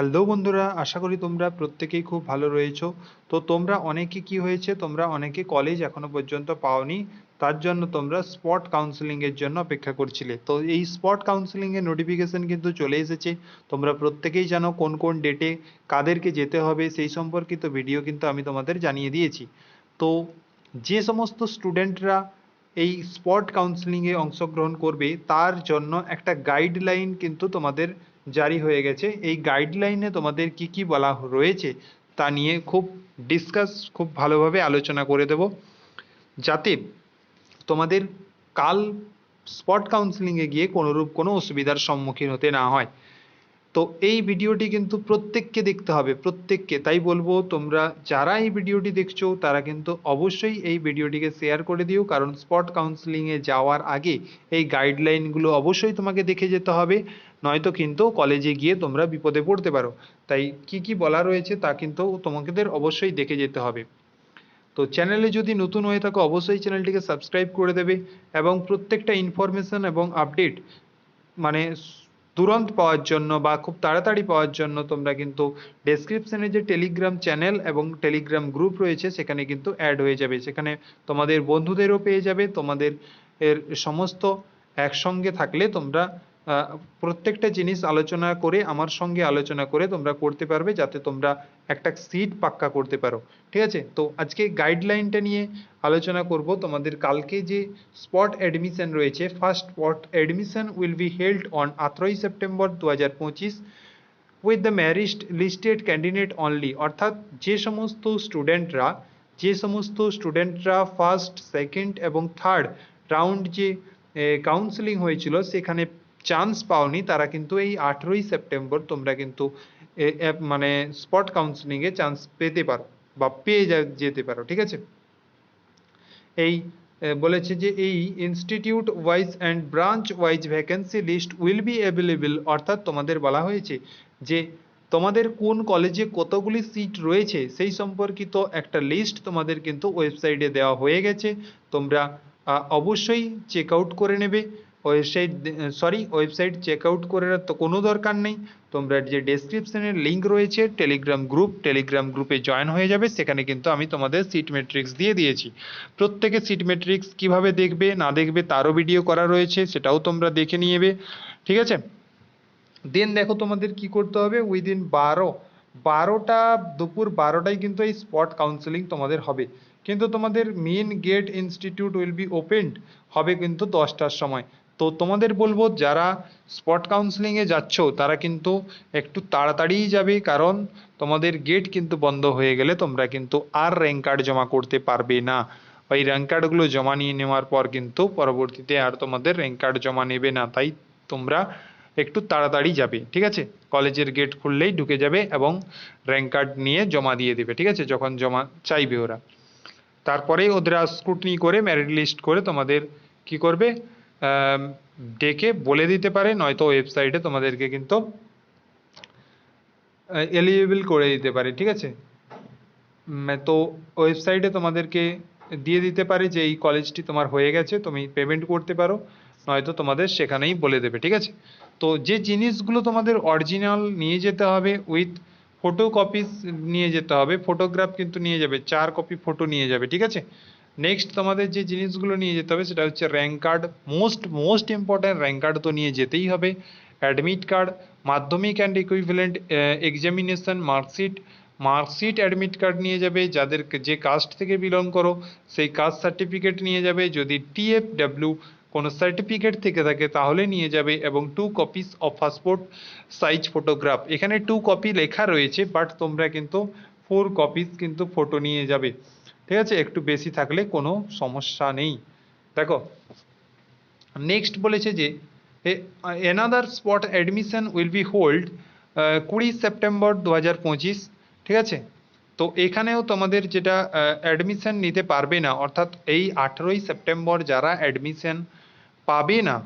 Hello বন্ধুরা, আশা করি তোমরা প্রত্যেকেই খুব ভালো রয়েছো। তো তোমরা অনেকে কি হয়েছে? তোমরা অনেকে কলেজ এখনও পর্যন্ত পাওনি, তার জন্য তোমরা স্পট কাউন্সেলিং এর জন্য অপেক্ষা করছিলে। তো এই স্পট কাউন্সেলিং এর নোটিফিকেশন কিন্তু চলে এসেছে। তোমরা প্রত্যেকেই জানো কোন কোন ডেটে কাদেরকে যেতে হবে, সেই সম্পর্কিত ভিডিও কিন্তু আমি তোমাদের জানিয়ে দিয়েছি। তো যে সমস্ত স্টুডেন্টরা এই স্পট কাউন্সেলিংয়ে অংশগ্রহণ করবে, তার জন্য একটা গাইডলাইন কিন্তু তোমাদের জারি হয়ে গেছে। এই গাইডলাইনে তোমাদের কি কি বলা রয়েছে, তা নিয়ে খুব ডিসকাস খুব ভালোভাবে আলোচনা করে দেব। যাতে তোমাদের কাল স্পট কাউন্সেলিংয়ে গিয়ে কোনোরূপ কোনো অসুবিধার সম্মুখীন হতে না হয়। তো এই ভিডিওটি কিন্তু প্রত্যেককে দেখতে হবে, প্রত্যেককে। তাই বলব, তোমরা যারা এই ভিডিওটি দেখছ, তারা কিন্তু অবশ্যই এই ভিডিওটিকে শেয়ার করে দিও, কারণ স্পট কাউন্সেলিংয়ে যাওয়ার আগে এই গাইডলাইনগুলো অবশ্যই তোমাকে দেখে যেতে হবে, নয়তো কিন্তু কলেজে গিয়ে তোমরা বিপদে পড়তে পারো। তাই কি কি বলা রয়েছে তা কিন্তু তোমাদের অবশ্যই দেখে যেতে হবে। তো চ্যানেলে যদি নতুন হয়ে থাকো, অবশ্যই চ্যানেলটিকে সাবস্ক্রাইব করে দেবে এবং প্রত্যেকটা ইনফরমেশন এবং আপডেট মানে তুরন্ত পাওয়ার জন্য বা খুব তাড়াতাড়ি পাওয়ার জন্য তোমরা কিন্তু ডেসক্রিপশনে যে টেলিগ্রাম চ্যানেল এবং টেলিগ্রাম গ্রুপ রয়েছে, সেখানে কিন্তু অ্যাড হয়ে যাবে। সেখানে তোমাদের বন্ধুদেরও পেয়ে যাবে। তোমাদের এর সমস্ত একসঙ্গে থাকলে তোমরা প্রত্যেকটা জিনিস আলোচনা করে, আমার সঙ্গে আলোচনা করে তোমরা করতে পারবে যাতে তোমরা একটা সিট পাক্কা করতে পারো। ঠিক আছে? তো আজকে গাইডলাইনটা নিয়ে আলোচনা করব। তোমাদের কালকে যে স্পট অ্যাডমিশন রয়েছে first spot admission will be held on আঠেরোই সেপ্টেম্বর দু হাজার পঁচিশ with the merit listed candidate only অর্থাৎ যে সমস্ত স্টুডেন্টরা যে সমস্ত স্টুডেন্টরা ফার্স্ট সেকেন্ড এবং থার্ড রাউন্ড যে কাউন্সেলিং হয়েছিল, সেখানে চান্স পাওনি, তারা কিন্তু এই আঠেরোই সেপ্টেম্বর তোমরা কিন্তু মানে স্পট কাউন্সেলিংয়ে চান্স পেতে পারো বা পেয়ে যেতে পারো, ঠিক আছে? এই বলেছে যে এই institute wise and branch wise vacancy list will be available অর্থাৎ তোমাদের বলা হয়েছে যে তোমাদের কোন কলেজে কতগুলি সিট রয়েছে, সেই সম্পর্কিত একটা লিস্ট তোমাদের কিন্তু ওয়েবসাইটে দেওয়া হয়ে গেছে, তোমরা অবশ্যই চেক আউট করে নেবে। Website sorry website check out করার তো কোনো দরকার নেই। তোমরা যে ডেসক্রিপশনের লিঙ্ক রয়েছে টেলিগ্রাম গ্রুপ টেলিগ্রাম গ্রুপে জয়েন হয়ে যাবে, সেখানে কিন্তু আমি তোমাদের সিট মেট্রিক্স দিয়ে দিয়েছি। প্রত্যেকে সিট মেট্রিক্স কীভাবে দেখবে, না দেখবে, তারও ভিডিও করা রয়েছে, সেটাও তোমরা দেখে নিয়েবে, ঠিক আছে? দেন দেখো তোমাদের কি করতে হবে উইদিন বারো, বারোটা, দুপুর বারোটায় কিন্তু এই স্পট কাউন্সেলিং তোমাদের হবে। কিন্তু তোমাদের main gate institute will be opened হবে কিন্তু দশটার সময়। তো তোমাদের বলব, যারা স্পট কাউন্সেলিংয়ে যাচ্ছ, তারা কিন্তু একটু তাড়াতাড়িই যাবে, কারণ তোমাদের গেট কিন্তু বন্ধ হয়ে গেলে তোমরা কিন্তু আর র্যাঙ্ক কার্ড জমা করতে পারবে না। ওই র্যাঙ্ক কার্ডগুলো জমা নিয়ে নেওয়ার পর কিন্তু পরবর্তীতে আর তোমাদের র্যাঙ্ক কার্ড জমা নেবে না, তাই তোমরা একটু তাড়াতাড়ি যাবে, ঠিক আছে? কলেজের গেট খুললেই ঢুকে যাবে এবং র্যাঙ্ক কার্ড নিয়ে জমা দিয়ে দেবে, ঠিক আছে? যখন জমা চাইবে ওরা। তারপরেই ওদের স্ক্রুটনি করে ম্যারিট লিস্ট করে তোমাদের কি করবে? ডেকে বলে দিতে পারে, নয়তো ওয়েবসাইটে তোমাদেরকে কিন্তু এলিজিবল করে দিতে পারে, ঠিক আছে? তো ওয়েবসাইটে তোমাদেরকে দিয়ে দিতে পারে যে এই কলেজটি তোমার হয়ে গেছে, তুমি পেমেন্ট করতে পারো, নয়তো তোমাদের সেখানেই বলে দেবে, ঠিক আছে? তো যে জিনিসগুলো তোমাদের অরিজিনাল নিয়ে যেতে হবে উইথ ফটো কপিস নিয়ে যেতে হবে ফটোগ্রাফ কিন্তু নিয়ে যাবে, চার কপি ফটো নিয়ে যাবে, ঠিক আছে? নেক্সট তোমাদের যে জিনিসগুলো নিয়ে যেতে হবে, সেটা হচ্ছে rank card most most important rank card তো নিয়ে যেতেই হবে। Admit card Madhyamik and equivalent examination marksheet marksheet admit card নিয়ে যাবে যাদের যে কাস্ট থেকে বিলং করো, সেই কাস্ট সার্টিফিকেট নিয়ে যাবে। যদি টিএফডাব্লিউ কোনো সার্টিফিকেট থেকে থাকে, তাহলে নিয়ে যাবে এবং two copies of passport size photograph এখানে টু কপি লেখা রয়েছে বাট তোমরা কিন্তু ফোর কপিস কিন্তু ফটো নিয়ে যাবে। ঠিক আছে? একটু বেশি থাকলে কোনো সমস্যা নেই। দেখো নেক্সট বলেছে যে another spot admission will be hold কুড়ি সেপ্টেম্বর দু হাজার পঁচিশ, ঠিক আছে? তো এখানেও তোমাদের যেটা অ্যাডমিশন নিতে পারবে না, অর্থাৎ এই আঠেরোই সেপ্টেম্বর যারা অ্যাডমিশন পাবে না,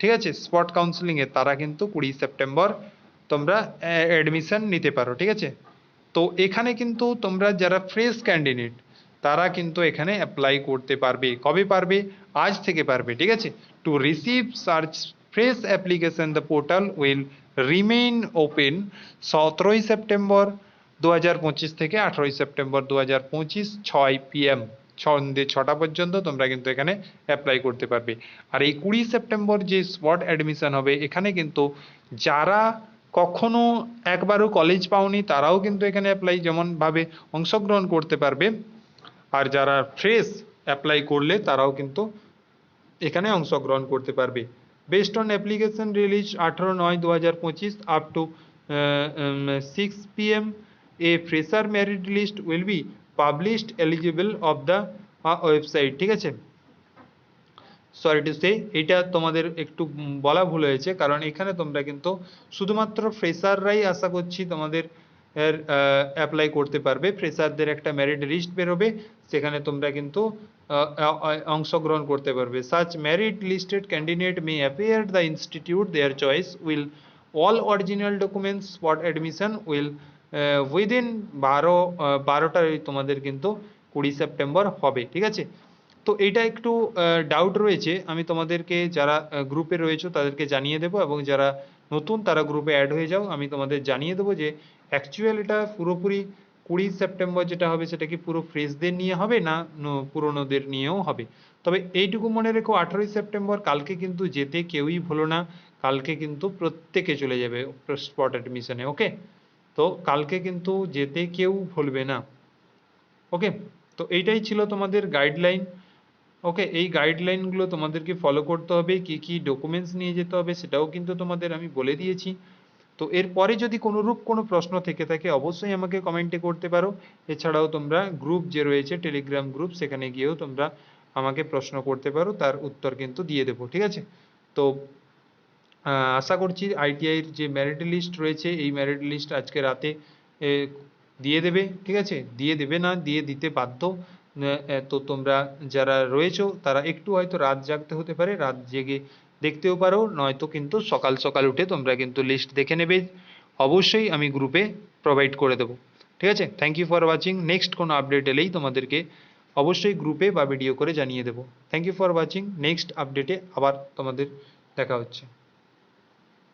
ঠিক আছে স্পট কাউন্সিলিংয়ে তারা কিন্তু কুড়ি সেপ্টেম্বর তোমরা অ্যাডমিশন নিতে পারো, ঠিক আছে? তো এখানে কিন্তু তোমরা যারা ফ্রেশ ক্যান্ডিডেট তারা কিন্তু এখানে অ্যাপ্লাই করতে পারবে। কবে পারবে? আজ থেকে পারবে, ঠিক আছে? To receive search fresh application the portal will remain open সতেরোই সেপ্টেম্বর দু হাজার পঁচিশ থেকে আঠেরোই সেপ্টেম্বর দু হাজার পঁচিশ, ছয় পিএম সন্ধ্যে ছটা পর্যন্ত তোমরা কিন্তু এখানে অ্যাপ্লাই করতে পারবে। আর এই কুড়ি সেপ্টেম্বর যে স্পট অ্যাডমিশন হবে, এখানে কিন্তু যারা কখনো একবারও কলেজ পাওনি, তারাও কিন্তু এখানে অ্যাপ্লাই যেমনভাবে অংশগ্রহণ করতে পারবে। আর যারা ফ্রেশ অ্যাপ্লাই করলে তারাও কিন্তু এখানে অংশগ্রহণ করতে পারবে। বেসড অন অ্যাপ্লিকেশন রিলিজ আঠারো নয় দু হাজার পঁচিশ up to six P M a fresher merit list will be published eligible of the website ঠিক আছে? সরি টু সে এটা তোমাদের একটু বলা ভুল হয়েছে, কারণ এখানে তোমরা কিন্তু শুধুমাত্র ফ্রেশাররাই আশা করছি তোমাদের এর অ্যাপ্লাই করতে পারবে। ফ্রেশারদের একটা মেরিট লিস্ট বেরোবে সেখানে তোমরা কিন্তু অংশগ্রহণ করতে পারবে। Such merit listed candidate may appear the institute their choice will all original documents spot admission will within বারো আহ, বারোটায় তোমাদের কিন্তু কুড়ি সেপ্টেম্বর হবে ঠিক আছে? তো এইটা একটু ডাউট রয়েছে। আমি তোমাদেরকে যারা গ্রুপে রয়েছে তাদেরকে জানিয়ে দেবো এবং যারা নতুন তারা গ্রুপে অ্যাড হয়ে যাও। আমি তোমাদের জানিয়ে দেবো যে অ্যাকচুয়াল এটা পুরোপুরি কুড়ি সেপ্টেম্বর যেটা হবে সেটা কি পুরো ফ্রেশদের নিয়ে হবে না পুরনোদের নিয়েও হবে? তবে এইটুকু মনে রেখো আঠারোই সেপ্টেম্বর কালকে কিন্তু যেতে কেউই ভুলো না, কালকে কিন্তু প্রত্যেকে চলে যাবে স্পট অ্যাডমিশনে ওকে তো কালকে কিন্তু যেতে কেউ ভুলবে না ওকে তো এইটাই ছিল তোমাদের গাইডলাইন ওকে এই গাইডলাইনগুলো তোমাদেরকে ফলো করতে হবে, কি কি ডকুমেন্টস নিয়ে যেতে হবে সেটাও কিন্তু তোমাদের আমি বলে দিয়েছি। তো এরপরে যদি কোনোরূপ কোনো প্রশ্ন থেকে থাকে, অবশ্যই আমাকে কমেন্টে করতে পারো। এছাড়াও তোমরা গ্রুপ যে রয়েছে টেলিগ্রাম গ্রুপ সেখানে গিয়েও তোমরা আমাকে প্রশ্ন করতে পারো। তার উত্তর কিন্তু দিয়ে দেবো, ঠিক আছে? তো আশা করছি আইটিআইয়ের যে মেরিট লিস্ট রয়েছে, এই মেরিট লিস্ট আজকে রাতে দিয়ে দেবে, ঠিক আছে? দিয়ে দেবে না, দিয়ে দিতে বাধ্য। তো তোমরা যারা রয়েছো, তারা একটু হয়তো রাত জাগতে হতে পারে, রাত জেগে দেখতেও পারো, নয়তো কিন্তু সকাল সকাল উঠে তোমরা কিন্তু লিস্ট দেখে নেবে। অবশ্যই আমি গ্রুপে প্রোভাইড করে দেবো। ঠিক আছে? Thank you for watching next কোনো আপডেট এলেই তোমাদেরকে অবশ্যই গ্রুপে বা ভিডিও করে জানিয়ে দেবো। Thank you for watching next আপডেটে আবার তোমাদের দেখা হচ্ছে।